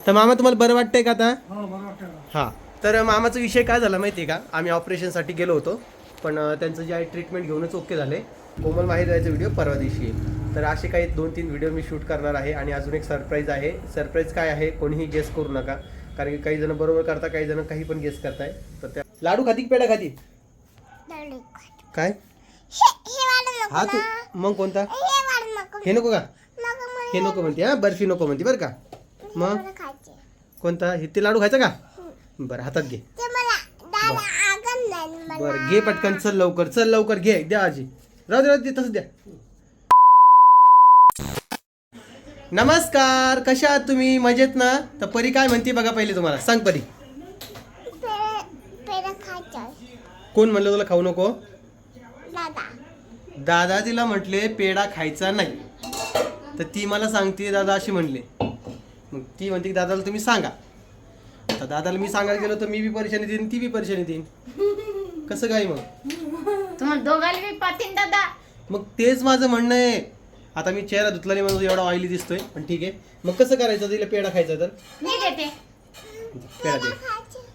तर मामा तुम्हाला बरं वाटतंय का आता? हो. हां. तर मामाचा विषय काय झाला माहिती आहे का? आम्ही ऑपरेशनसाठी गेलो होतो पण त्यांचं जे आहे ट्रीटमेंट घेऊनच ओके झाले. कोमल माहीर जायचा व्हिडिओ परवा दिवशी. आहे तर असे काही दोन तीन व्हिडिओ मी शूट करणार आहे आणि अजून एक सरप्राईज आहे. सरप्राईज काय आहे कोणीही गेस करू नका. कारण की काही जण बरोबर करता काही जण काही पण गेस करताय. तर त्या लाडू खाती की पेढा खाती? काय? हा तू मग कोणता? हे नको. का? हे नको म्हणते हा? बर्फी नको म्हणते बरं का? मग? कोणता? हे ते लाडू खायचा का? बरं हातात घे. बरं. घे पटकन चल लवकर चल लवकर घे द्या आजी. राहू दे राहू दे तसं द्या. नमस्कार कशा आहात तुम्ही? मजेत ना? तर परी काय म्हणते बघा पहिले तुम्हाला. सांग परी. कोण म्हणलं तुला खाऊ नको? दादा तिला म्हटले पेढा खायचा नाही. तर ती मला सांगते दादा अशी म्हणले. मग ती म्हणते की दादाला तुम्ही सांगा. तर दादाला मी सांगायला गेलो तर मी बी परेशानी देईन ती बी परेशानी देईन. कसं काय मग? तुम्हाला दोघाला मी पाठीन दादा. मग तेच माझं म्हणणं आहे. आता मी चेहरा धुतला नाही म्हणून एवढा ऑइली दिसतोय पण ठीक आहे. मग कसं करायचं? तिला पेढा खायचा तर? मी देते. पेढा दे.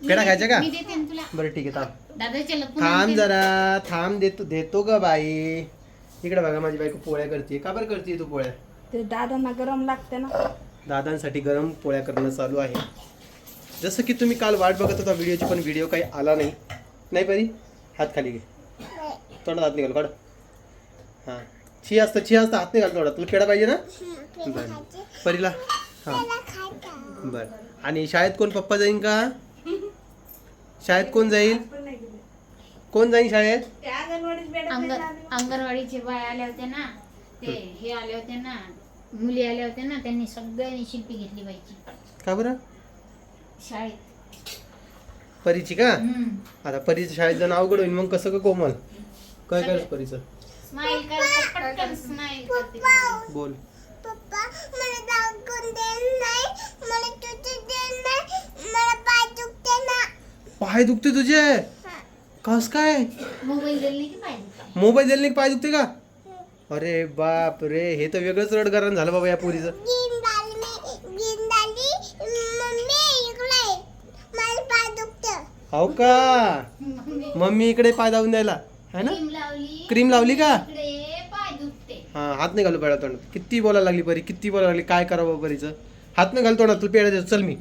पेढा खायचा का? मी देते ना तुला. बरं ठीक आहे थांब. थांब. जरा. थांब देतो देतो ग बाई. इकडे बघा माझी बायको पोळ्या करते का बरं करते तू पोळ्या? ते दादांना गरम लागते ना. दादांसाठी गरम पोळ्या करणं चालू आहे. जसं की तुम्ही काल वाट बघत होता व्हिडिओची पण व्हिडिओ काही आला नाही. नाही परी? हात खाली घे. तोंडात हात निघाल काढ. हां. छी असतं छी असतं हात निघाल तोंडात. तुला पेढा पाहिजे ना? बरं. परीला? हां. बरं. आणि शाळेत कोण पप्पा जाईन का? शाळेत कोण जाईल? कोण जाईल शाळेत? अंग- अंगणवाडीचे बाय आले होते ना ते हे आले होते ना मुली आल्या होत्या ना त्यांनी सगळ्यांनी शिल्पी घेतली पाहिजे का बरं? शाळेत. परीची का? हम्म. आता परीचं शाळेत जाणं अवघड होईल मग कसं का कोमल? काय करायचं परीचं? स्माईल करते पटकन स्माईल करते. बोल. पप्पा मला दाखवून दे नाही मला तुझे दे नाही मला पाय दुखते ना. पाय दुखते तुझे? कस काय? मोबाईल दिली की पाहिजे मोबाईल पाय दुखते का? अरे बाप रे हे तर वेगळंच रडगारण झालं बाबा या पोरीचं. हो का? मम्मी इकडे पाय दावून द्यायला. है ना? क्रीम लावली. क्रीम लावली का? इकडे पाय दुखते. हा हात नाही घालू पेडा तोंडात. किती बोलायला लागली परी किती बोलायला लागली काय करावं परीचं? हात नाही घाल तोंडात तू पेढा देतो चल मी.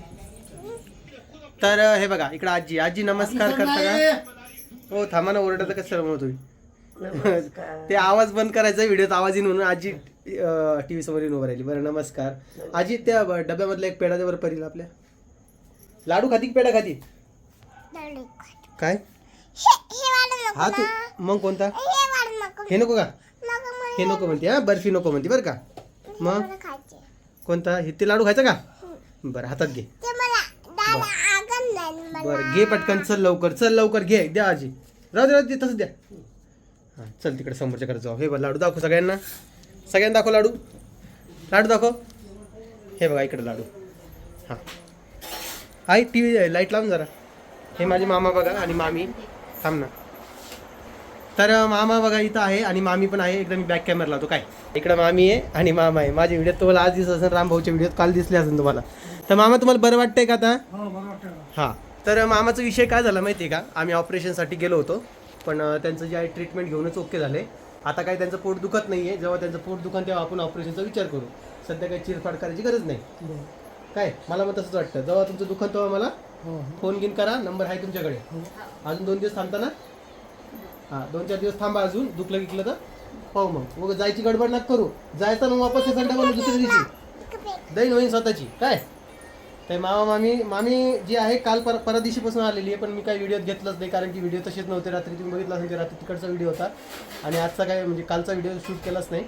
तर हे बघा इकडे आजी. आजी नमस्कार करता का? हो थांबा ना ओरडत कसं म्हणत तुम्ही ते आवाज बंद करायचा व्हिडिओत आवाज येईन म्हणून आजी टीव्ही समोर येऊन उभं राहिली. बरं नमस्कार. आजी त्या डब्यामधला एक पेढा बरं परीला आपल्या. लाडू खाती की पेढा खाती? काय? हे हे हा तू मग कोणता? हे नको. हे नको का? हे नको म्हणते हा? बर्फी नको म्हणते बरं का? मग? कोणता? हे ते लाडू खायचा का? बरं हातात घे. ते मला दादा आगन नाही मला. बरं घे पटकन चल लवकर चल लवकर घे. द्या आजी. राहू दे राहू दे तसं द्या. हां चल तिकडे समोरच्या कडे जाऊ. हे बघ लाडू दाखव सगळ्यांना. सगळ्यांना दाखव लाडू. लाडू दाखव. हे बघा इकडे लाडू. हां. आई टी व्ही लाइट लावून जरा. हे माझे मामा बघा आणि मामी. थांब ना. तर मामा बघा इथं आहे आणि मामी पण आहे. एकदम बॅक कॅमेरा लावतो. काय? इकडं मामी आहे आणि मामा आहे. माझ्या व्हिडिओत तुम्हाला आज दिसत असेल रामभाऊच्या व्हिडिओत काल दिसले असेल तुम्हाला. तर मामा तुम्हाला बरं वाटतंय का आता? हो. हां. तर मामाचा विषय काय झाला माहिती आहे का? आम्ही ऑपरेशनसाठी गेलो होतो. पण त्यांचं जे आहे ट्रीटमेंट घेऊनच ओके झाले. आता काही त्यांचं पोट दुखत नाही आहे जेव्हा त्यांचं पोट दुखन तेव्हा आपण ऑपरेशनचा विचार करू. सध्या काही चिरफाड करायची गरज नाही. काय? मला मग तसंच वाटतं. जेव्हा तुमचं दुखन तेव्हा मला हो हो. फोन गिन करा. नंबर आहे तुमच्याकडे. अजून दोन दिवस थांबता ना हां दोन चार दिवस थांबा अजून. दुखलं विकलं तर? पाहू मग. मग जायची गडबड नका करू. जायचं ना वापस दुसऱ्या दिवशी. दैन होईन स्वतःची. काय? तर मामा मामी मामी जी आहे काल पर परवा दिवशीपासून आलेली आहे पण मी काही व्हिडिओत घेतलंच नाही कारण की व्हिडिओ तसेच नव्हते रात्री. तुम्ही बघितला असेल की रात्री तिकडचा व्हिडिओ होता. आणि आजचा काय म्हणजे कालचा व्हिडिओ शूट केलाच नाही.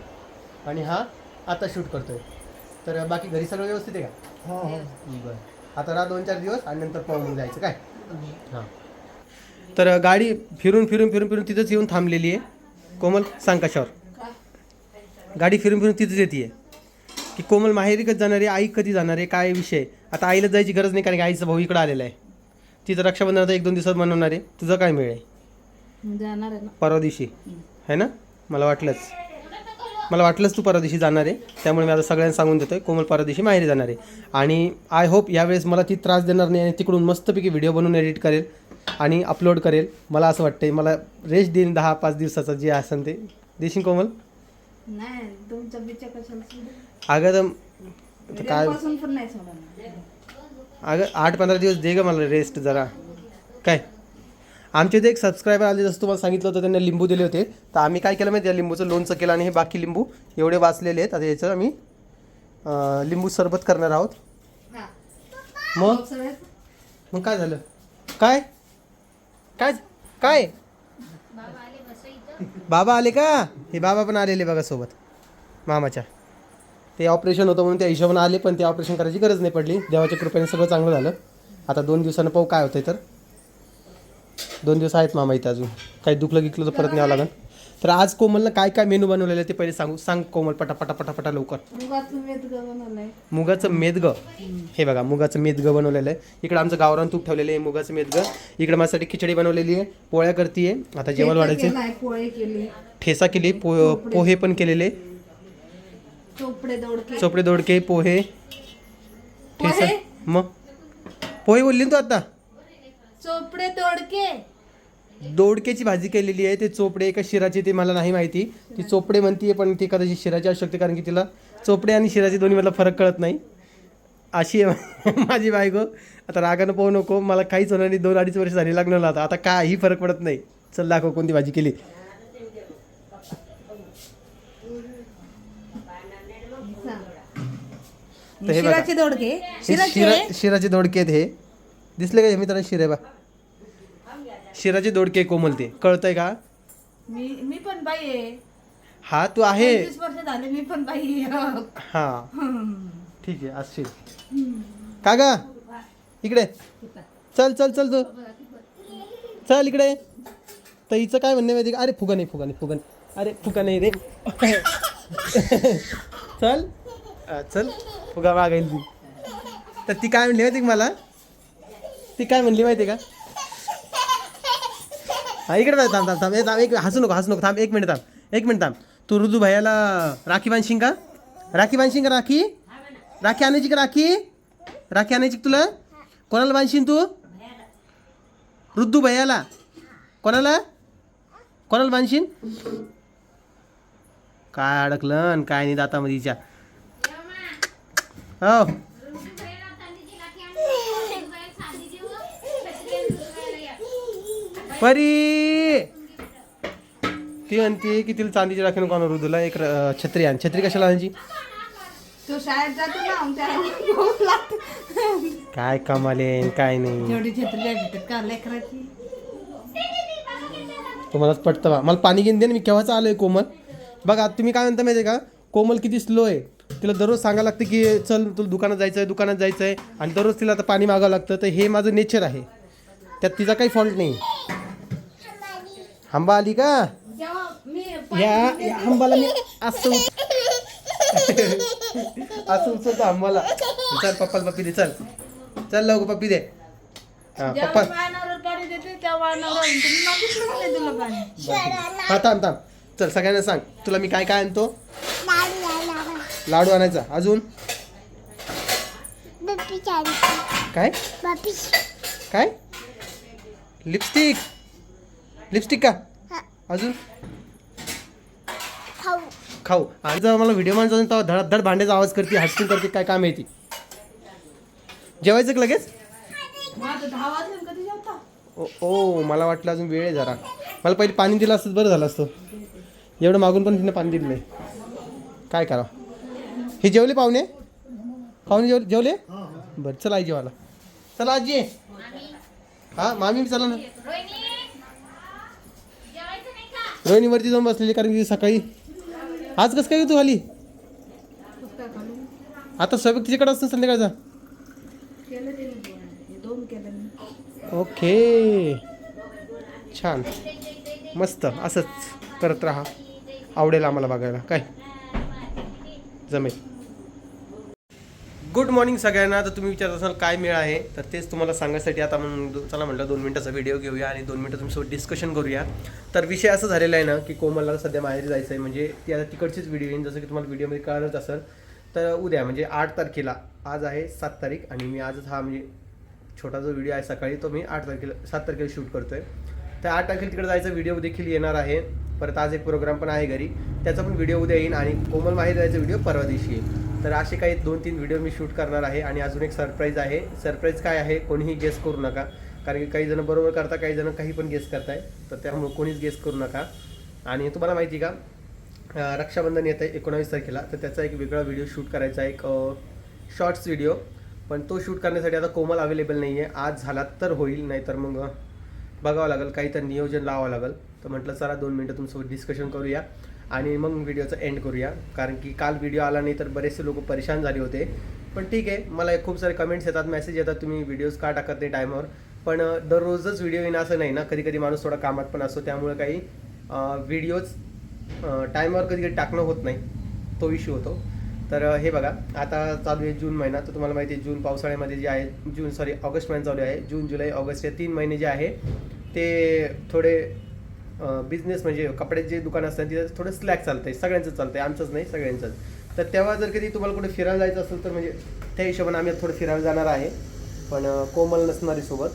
आणि हा आता शूट करतोय. तर बाकी घरी सगळं व्यवस्थित आहे का? हो हो. बरं. आता राहा दोन चार दिवस आणि नंतर पाहून जायचं काय? हां. तर गाडी फिरून फिरून फिरून फिरून तिथंच येऊन थांबलेली आहे. कोमल सांग कशावर? गाडी फिरून फिरून तिथंच येते. की कोमल माहेरी कधी जाणार आहे आई कधी जाणार आहे? काय विषय? आता आईला जायची गरज नाही कारण की आईचा भाऊ इकडं आलेला आहे. तिथं रक्षाबंधन आता एक दोन दिवसात मनवणार आहे तुझं काय मिळेल? जाणार आहे ना. परवा दिवशी. आहे ना? मला वाटलंच. मला वाटलंच तू परवा दिवशी जाणार आहे. त्यामुळे मी आता सगळ्यांना सांगून देतोय कोमल परवा दिवशी माहेरी जाणार आहे. आणि आय होप यावेळेस मला ती त्रास देणार नाही आणि तिकडून मस्तपैकी व्हिडिओ बनवून एडिट करेल आणि अपलोड करेल. मला असं वाटतंय मला रेस्ट देईन दहा पाच दिवसाचं जे असेल ते. देशील कोमल? नाही तुमचं बिचा कशाला सोडू? अगं तर आता काय? पण नाही अगं आठ पंधरा दिवस दे ग मला रेस्ट जरा. काय? आमचे इथे एक सबस्क्रायबर आले जसं तुम्हाला सांगितलं होतं त्यांनी लिंबू दिले होते. तर आम्ही काय केलं माहिती आहे लिंबूचं लोणचं केलं आणि हे बाकी लिंबू एवढे वाचलेले आहेत. आता याचं आम्ही अं, लिंबू सरबत करणार आहोत. हा. मग? मग काय झालं? काय? काय? काय? बाबा आले बस इथं. बाबा आले का? हे बाबा पण आलेले बघा सोबत. मामाच्या. ते ऑपरेशन होतं म्हणून त्या हिशोबाने आले पण ते ऑपरेशन करायची गरज नाही पडली. देवाच्या कृपेने सगळं चांगलं झालं. आता दोन दिवसानं पाहू काय होतंय तर. दोन दिवस आहेत मामा इथं अजून. काही दुखलं गिकलं तर परत न्यावं लागेल. तर आज कोमलनं काय काय मेनू बनवलेलं आहे ते पहिले सांगू. सांग कोमल पटा पटा पटा पटा लवकर मुगाचं मेदगं हे बघा मुगाचं मेदगं बनवलेलं आहे. इकडं आमचं गावरान तूप ठेवलेलं आहे मुगाचं मेदगं इकडं माझ्यासाठी खिचडी बनवलेली आहे. पोळ्या करते आता जेवण वाढायचे ठेसा केली. पोहे पण केलेले. चोपडे दोडके. चोपडे दोडके पोहे. ठेसा पोहे? मग? पोहे बोलली ना तू आता? चोपडे दोडके. दोडकेची भाजी केलेली आहे ते चोपडे का शिराची ते मला नाही माहिती. ती चोपडे म्हणतीये पण ती कदाचित शिराची असू शकते कारण की तिला चोपडे आणि शिराची दोन्ही मधला फरक कळत नाही. अशी आहे माझी बायको. आता रागानं पाहू नको मला काहीच होणार नाही. दोन अडीच वर्ष झाली लग्नाला आता. आता काही फरक पडत नाही. चल दाखव कोणती भाजी केली. तर हे बघा. शिराचे दोडके. हे शिराचे शिरा शिराचे दोडके आहेत हे. दिसले का हे मित्रांनो शिरे बा? शिराचे दोडके कोमल ते. कळतंय का? मी मी पण बाई आहे. हा तू आहे. पंचवीस वर्ष झाले मी पण बाई आहे. हा. ठीक आहे असशील का ग? इकडे. चल चल चल तू. चल इकडे. तर हिचं काय म्हणणे माहिती का? अरे फुगा नाही फुगा नाही फुगा नाही. अरे फुगा नाही रे. चल. अं, चल. फुगा मागायला ती. तर ती काय म्हणली माहिती का मला? ती काय म्हणली माहिती का? हा इकडे थांब थांब थांब थांब. एक हसू नको हसू नको. थांब एक मिनिट थांब. एक मिनिट थांब. तू ऋतू भैयाला राखी बांधशील का? राखी बांधशील का राखी? राखी आणायची का राखी? राखी आणायची तुला? कोणाला बांधशील तू? ऋतू भैयाला कोणाला? कोणाला बांधशील? काय अडकलं काय नाही दातामधीच्या हो. परी. ती म्हणते की तिला चांदीची राखी नको आणू ऋतूला एक छत्री आण. छत्री कशाला आणायची? तू शाळेत जातो ना आमच्या काय कमाले काय नाही. जेवढी छत्री द्यायची का लेकराची? तुम्हालाच पटतं बा. मला पाणी घेऊन दे ना मी केव्हाच आलोय कोमल. बघा तुम्ही काय म्हणता माहिती आहे का? कोमल किती स्लो आहे. तिला दररोज सांगायला लागतं की चल तुला दुकानात जायचं आहे दुकानात जायचं आहे आणि दररोज तिला आता पाणी मागावं लागतं. तर हे माझं नेचर आहे. त्यात तिचा काही फॉल्ट नाही. आंबा आली का? या आंबाला मी असं असं उचलतो आंबाला. चल पप्पाला पप्पी दे चल. चल लवकर पप्पी दे. हा पप्पा. हा थांब थांब. चल सगळ्यांना सांग. तुला मी काय काय आणतो? लाडू आणायचा. अजून? काय? काय? लिपस्टिक. लिपस्टिक का. अजून? खाऊ. खाऊ. आणि जेव्हा मला व्हिडिओ मान जाऊन तेव्हा धड धड भांड्याचा आवाज करते हटकून करते काय काम आहे ती? जेवायचं का लगेच? ओ मला वाटलं अजून वेळ आहे जरा. मला पहिले पाणी दिलं असतं बरं झालं असतं. एवढं मागून पण तिने पाणी दिलं नाही. काय करा हे जेवले पाहुणे? पाहुणे जेवले जेवले? बरं चला आई जेवायला. चला आजी. हा मामी चला ना. रोहिणी वरती जाऊन बसलेली कारण की सकाळी. आज कसं काय तू आली आता स्वयंपाक तिच्याकडे असतं संध्याकाळचा? ओके. छान. मस्त. असंच करत राहा. आवडेल आम्हाला बघायला. काय? जमेल. गुड मॉर्निंग सगळ्यांना. तर तुम्ही विचारत असाल काय मेळ आहे तर तेच तुम्हाला सांगण्यासाठी आता म्हणून चला म्हटलं दोन मिनिटाचा व्हिडिओ घेऊया आणि दोन मिनटं तुमच्यासोबत डिस्कशन करूया. तर विषय असं झालेला आहे ना की कोमलला सध्या माहेरी जायचं आहे. म्हणजे ती आता तिकडचीच व्हिडिओ येईन जसं की तुम्हाला व्हिडिओमध्ये कळलंच असेल. तर उद्या म्हणजे आठ तारखेला आज आहे सात तारीख आणि मी आजच हा म्हणजे छोटा जो व्हिडिओ आहे सकाळी तो मी आठ तारखेला सात तारखेला शूट करतो आहे तर आठ तारखेला तिकडे जायचा व्हिडिओ देखील येणार आहे. परत आज एक प्रोग्राम पण आहे घरी. त्याचा पण व्हिडिओ उद्या येईल आणि कोमल माहेर जायचा व्हिडिओ परवा दिवशी येईल. तर असे काही दोन तीन व्हिडिओ मी शूट करणार आहे आणि अजून एक सरप्राईज आहे. सरप्राईज काय आहे? कोणीही गेस करू नका. कारण की काही जण बरोबर करता काही जण काही पण गेस करताय. तर त्यामुळे कोणीच गेस करू नका. आणि तुम्हाला माहिती का? रक्षाबंधन येतं आहे एकोणावीस तारखेला. तर त्याचा एक वेगळा व्हिडिओ शूट करायचा आहे. एक शॉर्ट्स व्हिडिओ पण तो शूट करण्यासाठी आता कोमल अवेलेबल नाही आहे आज झाला तर होईल नाहीतर मग बघावं लागेल. काही तर नियोजन लावावं लागेल. तर म्हटलं चला दोन मिनटं तुमच्यासोबत डिस्कशन करूया आणि मग व्हिडिओचा एंड करूया. कारण की काल व्हिडिओ आला नाही तर बरेचसे लोक परेशान झाले होते. पण ठीक आहे मला एक खूप सारे कमेंट्स येतात मेसेज येतात तुम्ही व्हिडिओज का टाकत नाही टायमावर पण दररोजच व्हिडिओ येणं असं नाही ना. कधी कधी माणूस थोडा कामात पण असतो त्यामुळे काही व्हिडिओज टायमावर कधी कधी टाकणं होत नाही. तो इश्यू होतो. तर हे बघा आता चालू आहे जून महिना. तर तुम्हाला माहिती आहे जून पावसाळ्यामध्ये जे आहे जून सॉरी ऑगस्ट महिना चालू आहे. जून जुलै ऑगस्ट हे तीन महिने जे आहे ते थोडे बिझनेस म्हणजे कपड्याचे जे दुकान असतात तिथे थोडं स्लॅक चालतंय. सगळ्यांचं चालतंय. आमचंच नाही सगळ्यांचंच. तर तेव्हा जर कधी तुम्हाला कुठे फिरायला जायचं असेल तर म्हणजे त्या हिशोबाने आम्ही थोडं फिरायला जाणार आहे. पण कोमल नसणारी सोबत.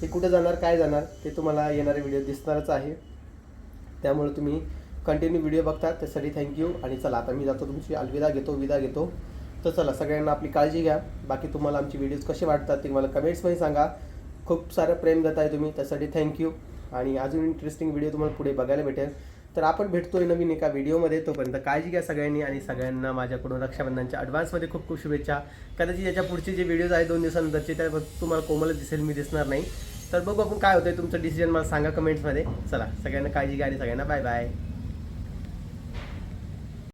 ते कुठे जाणार काय जाणार ते तुम्हाला येणारे व्हिडिओ दिसणारच आहे. त्यामुळे तुम्ही कंटिन्यू व्हिडिओ बघता. त्यासाठी थँक्यू आणि चला आता मी जातो तुमची. अलविदा घेतो विदा घेतो. तर चला सगळ्यांना आपली काळजी घ्या. बाकी तुम्हाला आमचे व्हिडिओज कसे वाटतात ते मला कमेंट्समध्ये सांगा. खूप सारं प्रेम देत आहे तुम्ही. त्यासाठी थँक्यू आणि अजून इंटरेस्टिंग व्हिडिओ तुम्हाला पुढे बघायला भेटेल. तर आपण भेटतोय नवीन एका व्हिडिओमध्ये तोपर्यंत काळजी घ्या सगळ्यांनी आणि सगळ्यांना माझ्याकडून रक्षाबंधनच्या ॲडव्हान्समध्ये खूप खूप शुभेच्छा. कदाचित याच्या पुढचे जे व्हिडिओज आहेत दोन दिवसानंतरचे त्या तुम्हाला कोमलच दिसेल मी दिसणार नाही. तर बघू आपण काय होतंय तुमचं डिसिजन मला सांगा कमेंट्समध्ये चला सगळ्यांना काळजी घ्या आणि सगळ्यांना बाय बाय